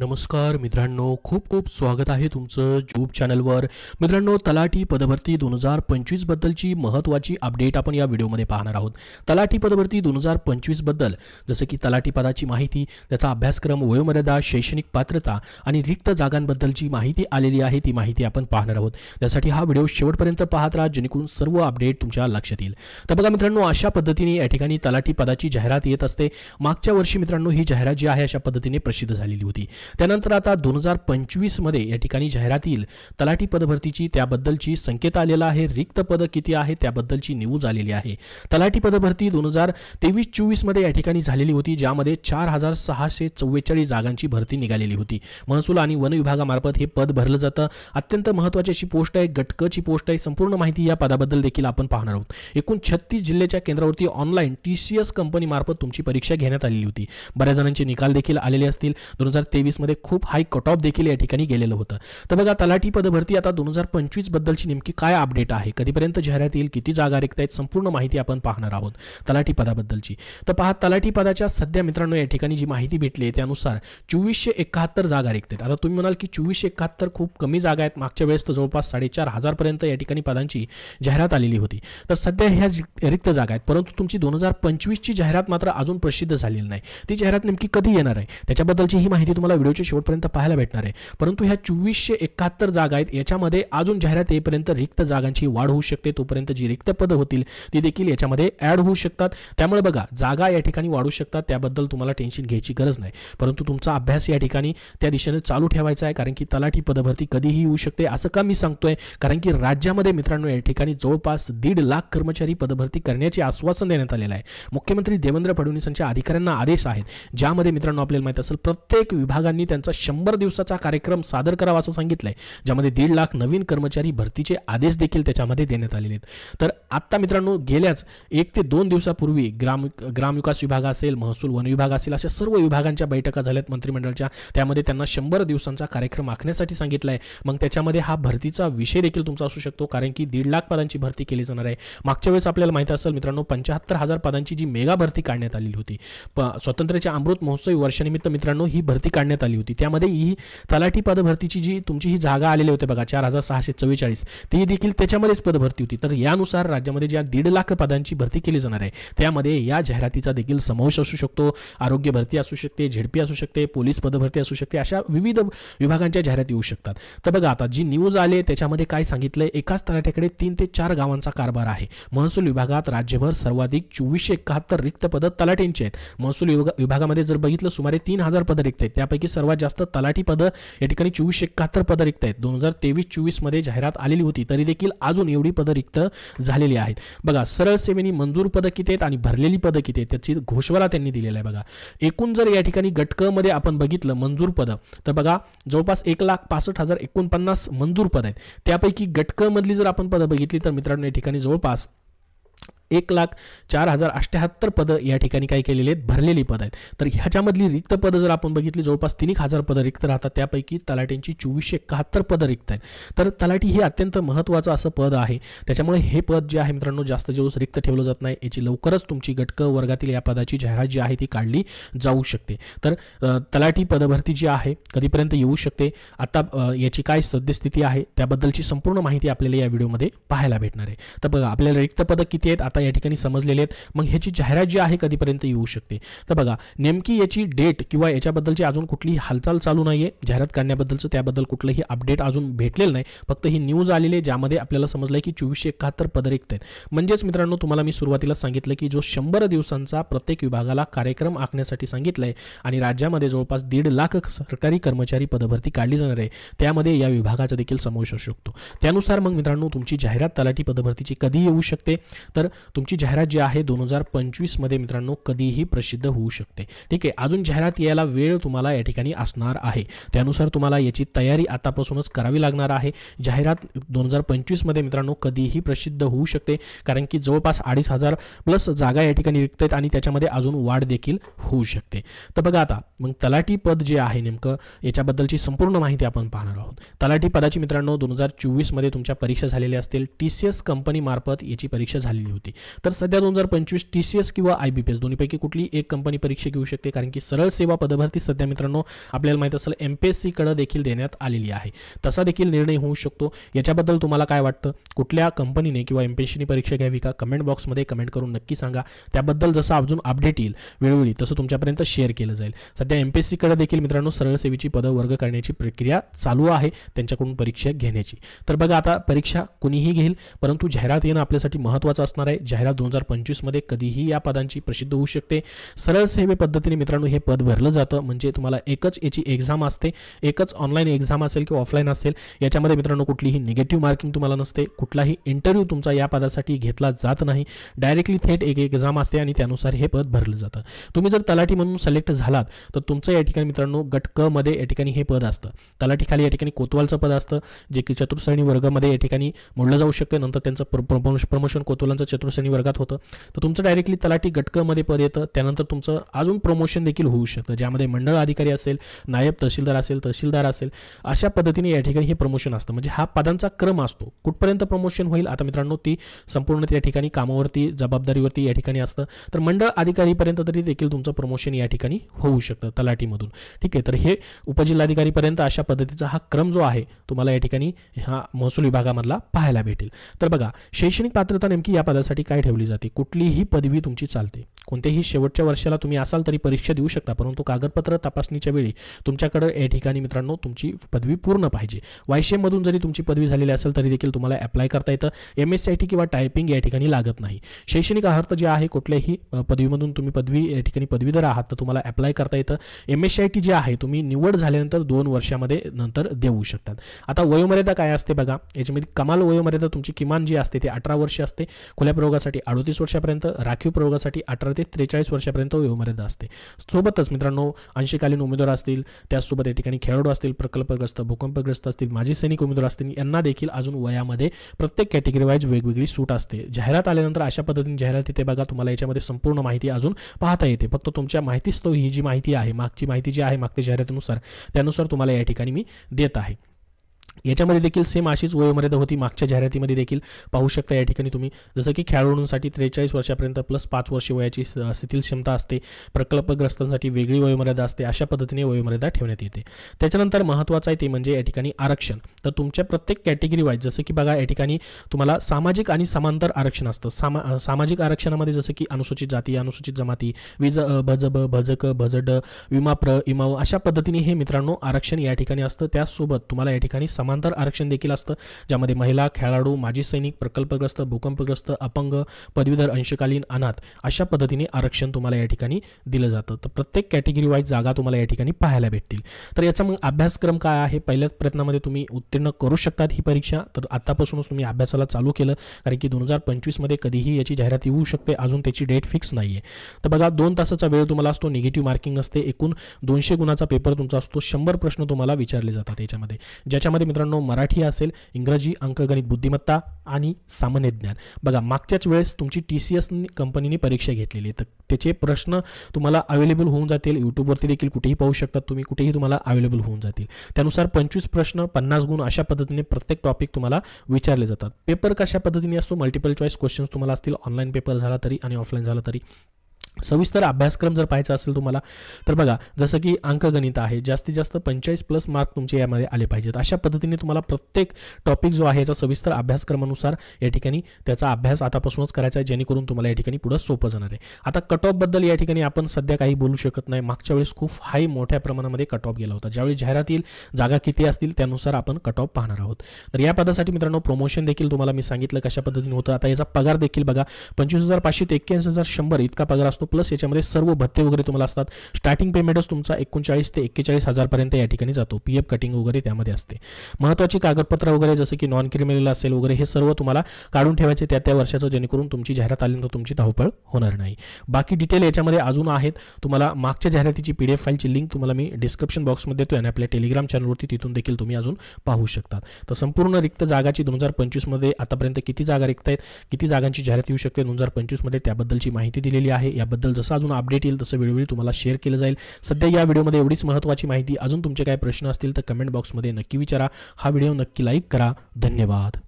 नमस्कार मित्रांनो खूप खूप स्वागत आहे तुमचं यूट्यूब चॅनलवर मित्रांनो तलाठी पदभरती दोन हजार पंचवीसबद्दलची महत्त्वाची अपडेट आपण या व्हिडिओमध्ये पाहणार आहोत. तलाठी पदभरती दोन हजार पंचवीसबद्दल जसं की तलाठी पदाची माहिती त्याचा अभ्यासक्रम वयोमर्यादा शैक्षणिक पात्रता आणि रिक्त जागांबद्दलची माहिती आलेली आहे ती माहिती आपण पाहणार आहोत. त्यासाठी हा व्हिडिओ शेवटपर्यंत पाहत राहा जेणेकरून सर्व अपडेट तुमच्या लक्षात येईल. तर बघा मित्रांनो अशा पद्धतीने या ठिकाणी तलाठी पदाची जाहिरात येत असते. मागच्या वर्षी मित्रांनो ही जाहिरात जी आहे अशा पद्धतीने प्रसिद्ध झालेली होती. त्यानंतर आता दोन हजार पंचवीसमध्ये या ठिकाणी जाहिरात येईल तलाठी पदभरतीची त्याबद्दलची संकेत आलेला आहे. रिक्त पदं किती आहे त्याबद्दलची न्यूज आलेली आहे. तलाठी पदभरती दोन हजार तेवीस चोवीसमध्ये या ठिकाणी झालेली होती ज्यामध्ये चार हजार सहाशे चव्वेचाळीस जागांची भरती निघालेली होती. महसूल आणि वन विभागामार्फत हे पद भरलं जातं. अत्यंत महत्त्वाची अशी पोस्ट आहे गटकची पोस्ट आहे. संपूर्ण माहिती या पदाबद्दल देखील आपण पाहणार आहोत. एकूण छत्तीस जिल्ह्याच्या केंद्रावरती ऑनलाईन टी सी एस कंपनीमार्फत तुमची परीक्षा घेण्यात आलेली होती. बऱ्याच जणांचे निकाल देखील आलेले असतील. दोन हजार तेवीस वीसमध्ये खूप हाय कट ऑफ देखील या ठिकाणी गेलेलं होतं. तर बघा तलाठी पदभरती आता दोन हजार पंचवीस बद्दलची नेमकी काय अपडेट आहे? कधीपर्यंत जाहिरात येईल किती जागा रिक्त आहेत संपूर्ण माहिती आपण पाहणार आहोत तलाठी पदाबद्दलची. तर पहा तलाठी पदाच्या सध्या मित्रांनो या ठिकाणी जी माहिती भेटली आहे त्यानुसार चोवीसशे एकाहत्तर जागा रिक्त आहेत आता तुम्ही म्हणाल की चोवीसशे एकाहत्तर खूप कमी जागा आहेत. मागच्या वेळेस तर जवळपास साडेचार हजारपर्यंत या ठिकाणी पदांची जाहिरात आलेली होती. तर सध्या ह्या रिक्त जागा आहेत. परंतु तुमची दोन हजार पंचवीसची जाहिरात मात्र अजून प्रसिद्ध झालेली नाही. ती जाहिरात नेमकी कधी येणार आहे? त्याच्याबद्दलची ही माहिती तुम्हाला व्हिडिओच्या शेवटपर्यंत पाहायला भेटणार आहे. परंतु ह्या चोवीसशे एकाहत्तर जागा आहेत. याच्यामध्ये अजून जाहिरात येईपर्यंत रिक्त जागांची वाढ होऊ शकते. तोपर्यंत जी रिक्त पदं होतील ती देखील याच्यामध्ये ॲड होऊ शकतात. त्यामुळे बघा जागा या ठिकाणी वाढू शकतात. त्याबद्दल तुम्हाला टेन्शन घ्यायची गरज नाही. परंतु तुमचा अभ्यास या ठिकाणी त्या दिशेने चालू ठेवायचा आहे. कारण की तलाठी पदभरती कधीही येऊ शकते असं का मी सांगतोय? कारण की राज्यामध्ये मित्रांनो या ठिकाणी जवळपास दीड लाख कर्मचारी पदभरती करण्याचे आश्वासन देण्यात आलेलं आहे. मुख्यमंत्री देवेंद्र फडणवीस यांच्या अधिकाऱ्यांना आदेश आहेत. ज्यामध्ये मित्रांनो आपल्याला माहीत असेल प्रत्येक विभागात विभागांनी त्यांचा शंभर दिवसाचा कार्यक्रम सादर करावा असं सांगितलंय ज्यामध्ये दीड लाख नवीन कर्मचारी भरतीचे आदेश देखील त्याच्यामध्ये देण्यात आलेले आहेत. तर आत्ता मित्रांनो गेल्याच एक ते दोन दिवसापूर्वी ग्राम ग्रामविकास विभाग असेल महसूल वन विभाग असेल अशा सर्व विभागांच्या बैठका झाल्यात मंत्रिमंडळाच्या. त्यामध्ये त्यांना शंभर दिवसांचा कार्यक्रम आखण्यासाठी सांगितलाय. आहे मग त्याच्यामध्ये हा भरतीचा विषय देखील तुमचा असू शकतो कारण की दीड लाख पदांची भरती केली जाणार आहे. मागच्या वेळेस आपल्याला माहिती असेल मित्रांनो पंच्याहत्तर हजार पदांची जी मेगा भरती काढण्यात आलेली होती. प स्वातंत्र्याच्या अमृत महोत्सवी वर्षानिमित्त मित्रांनो ही भरती काढण्यात आली होती. त्यामध्ये ही तलाठी पदभरतीची जी तुमची ही जागा आलेली होती बघा चार हजार सहाशे चव्वेचाळीस ती देखील त्याच्यामध्येच पदभरती होती. तर यानुसार राज्यामध्ये ज्या दीड लाख पदांची भरती केली जाणार आहे त्यामध्ये या जाहिरातीचा देखील समावेश असू शकतो आरोग्य भरती असू शकते झेडपी असू शकते पोलीस पदभरती असू शकते अशा विविध विभागांच्या जाहिराती येऊ शकतात. तर बघा आता जी न्यूज आले त्याच्यामध्ये काय सांगितलंय एकाच तलाठ्याकडे तीन ते चार गावांचा कारभार आहे. महसूल विभागात राज्यभर सर्वाधिक चोवीसशे एकाहत्तर रिक्त पदं तलाठींची आहेत. महसूल विभागामध्ये जर बघितलं सुमारे तीन हजार पदं रिक्त आहेत. त्यापैकी सर्वात जास्त तलाठी पदं या ठिकाणी चोवीसशे एकाहत्तर पदं रिक्त आहेत. दोन हजार तेवीस चोवीसमध्ये जाहिरात आलेली होती. तरी देखील अजून एवढी पदं रिक्त झालेली आहेत. बघा सरळ सेवेनी मंजूर पदं किती आहेत आणि भरलेली पदं किती आहेत त्याची घोषवाला त्यांनी दिलेला आहे बघा. एकूण जर या ठिकाणी गटकमध्ये आपण बघितलं मंजूर पदं तर बघा जवळपास एक लाख पासष्ट हजार एकोणपन्नास मंजूर पद आहेत. त्यापैकी गटकमधली जर आपण पदं बघितली तर मित्रांनो या ठिकाणी जवळपास एक लाख चार हजार अठ्ठ्याहत्तर पदं या ठिकाणी काय केलेली आहेत भरलेली पदं आहेत. तर ह्याच्यामधली रिक्त पदं जर आपण बघितली जवळपास तीन एक हजार पदं रिक्त राहतात. त्यापैकी तलाटींची चोवीसशे एकाहत्तर पदं रिक्त आहेत. तर तलाठी हे अत्यंत महत्त्वाचं असं पद आहे. त्याच्यामुळे हे पद जे आहे मित्रांनो जास्त दिवस रिक्त ठेवलं जात नाही. याची लवकरच तुमची गटक वर्गातील या पदाची जाहिरात जी आहे ती काढली जाऊ शकते. तर तलाटी तलाठी पदभरती जी आहे कधीपर्यंत येऊ शकते? आता याची काय सद्यस्थिती आहे? त्याबद्दलची संपूर्ण माहिती आपल्याला या व्हिडिओमध्ये पाहायला भेटणार आहे. तर बघा आपल्याला रिक्त पदं किती आहेत? आता या ठिकाणी समजलेले आहेत. मग ह्याची जाहिरात जी आहे कधीपर्यंत येऊ शकते? तर बघा नेमकी याची डेट किंवा याच्याबद्दलची अजून कुठलीही हालचाल चालू नाही आहे जाहिरात करण्याबद्दलचं त्याबद्दल कुठलंही अपडेट अजून भेटलेलं नाही. फक्त ही न्यूज आलेली आहे ज्यामध्ये आपल्याला समजलं आहे की चोवीसशे एकाहत्तर पद रिक्त आहेत. म्हणजेच मित्रांनो तुम्हाला मी सुरुवातीला सांगितलं की जो शंभर दिवसांचा प्रत्येक विभागाला कार्यक्रम आखण्यासाठी सांगितलं आहे आणि राज्यामध्ये जवळपास दीड लाख सरकारी कर्मचारी पदभरती काढली जाणार आहे त्यामध्ये या विभागाचा देखील समावेश असू शकतो. त्यानुसार मग मित्रांनो तुमची जाहिरात तलाठी पदभरतीची कधी येऊ शकते? तर तुमची जाहिरात जी आहे दोन हजार पंचवीसमध्ये मित्रांनो कधीही प्रसिद्ध होऊ शकते. ठीक आहे अजून जाहिरात यायला वेळ तुम्हाला या ठिकाणी असणार आहे. त्यानुसार तुम्हाला याची तयारी आतापासूनच करावी लागणार आहे. जाहिरात दोन हजार पंचवीसमध्ये मित्रांनो कधीही प्रसिद्ध होऊ शकते कारण की जवळपास अडीच हजार प्लस जागा या ठिकाणी रिक्त आहेत आणि त्याच्यामध्ये अजून वाढ देखील होऊ शकते. तर बघा आता मग तलाठी पद जे आहे नेमकं याच्याबद्दलची संपूर्ण माहिती आपण पाहणार आहोत. तलाठी पदाची मित्रांनो दोन हजार चोवीसमध्ये तुमच्या परीक्षा झालेल्या असतील. टी सी एस कंपनीमार्फत याची परीक्षा झालेली होती. तर सध्या दोन हजार पंचवीस टी सी एस किंवा आय बी पी एस दोन्हीपैकी कुठली एक कंपनी परीक्षा घेऊ शकते? कारण की सरळ सेवा पदभरती सध्या मित्रांनो आपल्याला माहीत असेल एम पी एस सीकडे देखील देण्यात आलेली आहे. तसा देखील निर्णय होऊ शकतो. याच्याबद्दल तुम्हाला काय वाटतं? कुठल्या कंपनीने किंवा एम पी एस सीने परीक्षा घ्यावी का? कमेंट बॉक्समध्ये कमेंट करून नक्की सांगा. त्याबद्दल जसं अजून अपडेट येईल वेळोवेळी तसं तुमच्यापर्यंत शेअर केलं जाईल. सध्या एम पी एस सीकडे देखील मित्रांनो सरळ सेवेची पदं वर्ग करण्याची प्रक्रिया चालू आहे त्यांच्याकडून परीक्षा घेण्याची. तर बघा आता परीक्षा कुणीही घेईल परंतु जाहिरात येणं आपल्यासाठी महत्त्वाचं असणार आहे. जाहिरात दोन हजार पंचवीसमध्ये कधीही या पदांची प्रसिद्ध होऊ शकते. सरळ सेवे पद्धतीने मित्रांनो हे पद भरलं जातं. म्हणजे तुम्हाला एकच याची एक्झाम असते. एकच ऑनलाईन एक्झाम असेल किंवा ऑफलाईन असेल याच्यामध्ये मित्रांनो कुठलीही निगेटिव्ह मार्किंग तुम्हाला नसते. कुठलाही इंटरव्ह्यू तुमचा या पदासाठी घेतला जात नाही. डायरेक्टली थेट एक एक्झाम असते आणि त्यानुसार हे पद भरलं जातं. तुम्ही जर तलाठी म्हणून सिलेक्ट झालात तर तुमचं या ठिकाणी मित्रांनो गट क मध्ये या ठिकाणी हे पद असतं. तलाठीखाली या ठिकाणी कोतवालचं पद असतं जे की चतुर्श्रेणी वर्गामध्ये या ठिकाणी मोडलं जाऊ शकते. नंतर त्यांचं प्रमोशन कोतवालांचं चतुर्श्रेणी वर्गात होतं. तर तुमचं डायरेक्टली तलाठी गटकमध्ये पद येतं. त्यानंतर तुमचं अजून प्रमोशन देखील होऊ शकतं. ज्यामध्ये मंडळ अधिकारी असेल नायब तहसीलदार असेल तहसीलदार असेल अशा पद्धतीने या ठिकाणी हे प्रमोशन असतं. म्हणजे हा पदांचा क्रम असतो. कुठपर्यंत प्रमोशन होईल आता मित्रांनो ती संपूर्ण त्या ठिकाणी कामावरती जबाबदारीवरती या ठिकाणी असतं. तर मंडळ अधिकारीपर्यंत तरी देखील तुमचं प्रमोशन या ठिकाणी होऊ शकतं तलाठीमधून. ठीक आहे तर हे उपजिल्हाधिकारीपर्यंत अशा पद्धतीचा हा क्रम जो आहे तुम्हाला या ठिकाणी हा महसूल विभागामधला पाहायला भेटेल. तर बघा शैक्षणिक पात्रता नेमकी या पदासाठी काय ठेवली जाते? कुठलीही पदवी तुमची चालते. कोणत्याही शेवटच्या वर्षाला तुम्ही असाल तरी परीक्षा देऊ शकता परंतु कागदपत्र तपासणीच्या वेळी तुमच्याकडे या ठिकाणी मित्रांनो तुमची पदवी पूर्ण पाहिजे. वायशेमधून जरी तुमची पदवी झालेली असेल तरी देखील तुम्हाला अप्लाय करता येतं. M S C I T किंवा टायपिंग या ठिकाणी लागत नाही. शैक्षणिक अर्थ जे आहे कुठल्याही पदवीमधून तुम्ही पदवी या ठिकाणी पदवीधर आहात तर तुम्हाला अप्लाय करता येतं. M S C I T जे आहे तुम्ही निवड झाल्यानंतर दोन वर्षामध्ये नंतर देऊ शकतात. आता वयोमर्यादा काय असते बघा? याच्यामध्ये कमाल वयोमर्यादा तुमची किमान जी असते ती अठरा वर्ष असते. खुल्या प्रयोगासाठी अडोतीस वर्षापर्यंत राखीव प्रयोगासाठी अठरा ते त्रेचाळीस वर्षापर्यंत वयोमर्यादा असते. सोबतच मित्रांनो अंशकालीन उमेदवार असतील त्याचसोबत या ठिकाणी खेळाडू असतील प्रकल्पग्रस्त भूकंपग्रस्त असतील माजी सैनिक उमेदवार असतील यांना देखील अजून वयामध्ये प्रत्येक कॅटेगरी वाईज वेगवेगळी सूट असते. जाहिरात आल्यानंतर अशा पद्धतीने जाहिरात येते बघा तुम्हाला याच्यामध्ये संपूर्ण माहिती अजून पाहता येते. फक्त तुमच्या माहितीस्तव ही जी माहिती आहे मागची माहिती जी आहे मागच्या जाहिरातीनुसार त्यानुसार तुम्हाला या ठिकाणी मी देत आहे. याच्यामध्ये देखील सेम अशीच वयोमर्यादा होती. मागच्या जाहिरातीमध्ये देखील पाहू शकता या ठिकाणी तुम्ही. जसं की खेळाडूंसाठी त्रेचाळीस वर्षापर्यंत प्लस पाच वर्षे वयाची स्थितील क्षमता असते. प्रकल्पग्रस्तांसाठी वेगळी वयोमर्यादा असते. अशा पद्धतीने वयोमर्यादा ठेवण्यात येते. त्याच्यानंतर महत्त्वाचं आहे ते म्हणजे या ठिकाणी आरक्षण. तर तुमच्या प्रत्येक कॅटेगरी वाईज जसं की बघा या ठिकाणी तुम्हाला सामाजिक आणि समांतर आरक्षण असतं. सामा सामाजिक आरक्षणामध्ये जसं की अनुसूचित जाती अनुसूचित जमाती विज भजब भजक भजड विमाप्र इमाव अशा पद्धतीने हे मित्रांनो आरक्षण या ठिकाणी असतं. त्याचसोबत तुम्हाला या ठिकाणी समांतर आरक्षण देखील असतं ज्यामध्ये महिला खेळाडू माजी सैनिक प्रकल्पग्रस्त भूकंपग्रस्त अपंग पदवीधर अंशकालीन अनाथ अशा पद्धतीने आरक्षण तुम्हाला या ठिकाणी दिलं जातं. तर प्रत्येक कॅटेगरी वाईज जागा तुम्हाला या ठिकाणी पाहायला भेटतील. तर याचा मग अभ्यासक्रम काय आहे? पहिल्याच प्रयत्नामध्ये तुम्ही उत्तीर्ण करू शकतात ही परीक्षा. तर आतापासूनच तुम्ही अभ्यासाला चालू केलं कारण की दोन हजार पंचवीसमध्ये कधीही याची जाहिरात येऊ शकते. अजून त्याची डेट फिक्स नाही आहे तर बघा दोन तासाचा वेळ तुम्हाला असतो निगेटिव्ह मार्किंग असते. एकूण दोनशे गुणाचा पेपर तुमचा असतो. शंभर प्रश्न तुम्हाला विचारले जातात याच्यामध्ये. ज्याच्यामध्ये मित्रांनो मराठी असेल इंग्रजी अंकगणित बुद्धिमत्ता आणि सामान्य ज्ञान. बघा मागच्याच वेळेस तुमची टी सी एस कंपनीने परीक्षा घेतलेली तर त्याचे प्रश्न तुम्हाला अवेलेबल होऊन जातील. यूट्यूबवरती देखील कुठेही पाहू शकतात तुम्ही. कुठेही तुम्हाला अवेलेबल होऊन जातील. त्यानुसार पंचवीस प्रश्न पन्नास गुण अशा पद्धतीने प्रत्येक टॉपिक तुम्हाला विचारले जातात. पेपर कशा पद्धतीने असतो? मल्टिपल चॉईस क्वेश्चन्स तुम्हाला असतील. ऑनलाईन पेपर झाला तरी आणि ऑफलाईन झाला तरी. सविस्तर अभ्यासक्रम जर पाहायचा असेल तुम्हाला तर बघा जसं की अंकगणित आहे जास्तीत जास्त पंचेचाळीस प्लस मार्क तुमचे यामध्ये आले पाहिजेत. अशा पद्धतीने तुम्हाला प्रत्येक टॉपिक जो आहे याचा सविस्तर अभ्यासक्रमानुसार या ठिकाणी त्याचा अभ्यास आतापासूनच करायचा आहे जेणेकरून तुम्हाला या ठिकाणी पुढं सोपं जाणार आहे. आता कट ऑफबद्दल या ठिकाणी आपण सध्या काही बोलू शकत नाही. मागच्या वेळेस खूप हाय मोठ्या प्रमाणामध्ये कट ऑफ गेला होता. ज्यावेळी जाहिरात येईल जागा किती असतील त्यानुसार आपण कट ऑफ पाहणार आहोत. तर या पदासाठी मित्रांनो प्रमोशन देखील तुम्हाला मी सांगितलं कशा पद्धतीने होतं. आता याचा पगार देखील बघा पंचवीस हजार पाचशे ते एक्क्याऐंशी हजार शंभर इतका पगार असतो. प्लस याच्यामध्ये सर्व भत्ते वगैरे तुम्हाला असतात. स्टार्टिंग पेमेंटच तुमचा एकोणचाळीस ते एक्केचाळीस हजारपर्यंत या ठिकाणी जातो. पी एफ कटिंग वगैरे त्यामध्ये असते. महत्त्वाची कागदपत्र वगैरे जसं की नॉन क्रिमिनल असेल वगैरे हे सर्व तुम्हाला काढून ठेवायचे त्या त्या वर्षाचं जेणेकरून तुमची जाहिरात आल्यानंतर तुमची धावपळ होणार नाही. बाकी डिटेल याच्यामध्ये अजून आहेत. तुम्हाला मागच्या जाहिरातीची पी डी एफ फाईलची लिंक तुम्हाला मी डिस्क्रिप्शन बॉक्समध्ये देतो आणि आपल्या टेलिग्राम चॅनलवरती तिथून देखील तुम्ही अजून पाहू शकता तर संपूर्ण रिक्त जागाची दोन हजार पंचवीसमध्ये आतापर्यंत किती जागा रिक्त आहेत किती जागांची जाहिरात येऊ शकते दोन हजार पंचवीसमध्ये त्याबद्दलची माहिती दिलेली आहे. याबद्दल याबद्दल जसं अजून अपडेट येईल तसं वेळोवेळी तुम्हाला शेअर केलं जाईल. सध्या या व्हिडिओमध्ये एवढीच महत्त्वाची माहिती. अजून तुमचे काय प्रश्न असतील तर कमेंट बॉक्समध्ये नक्की विचारा. हा व्हिडिओ नक्की लाईक करा. धन्यवाद.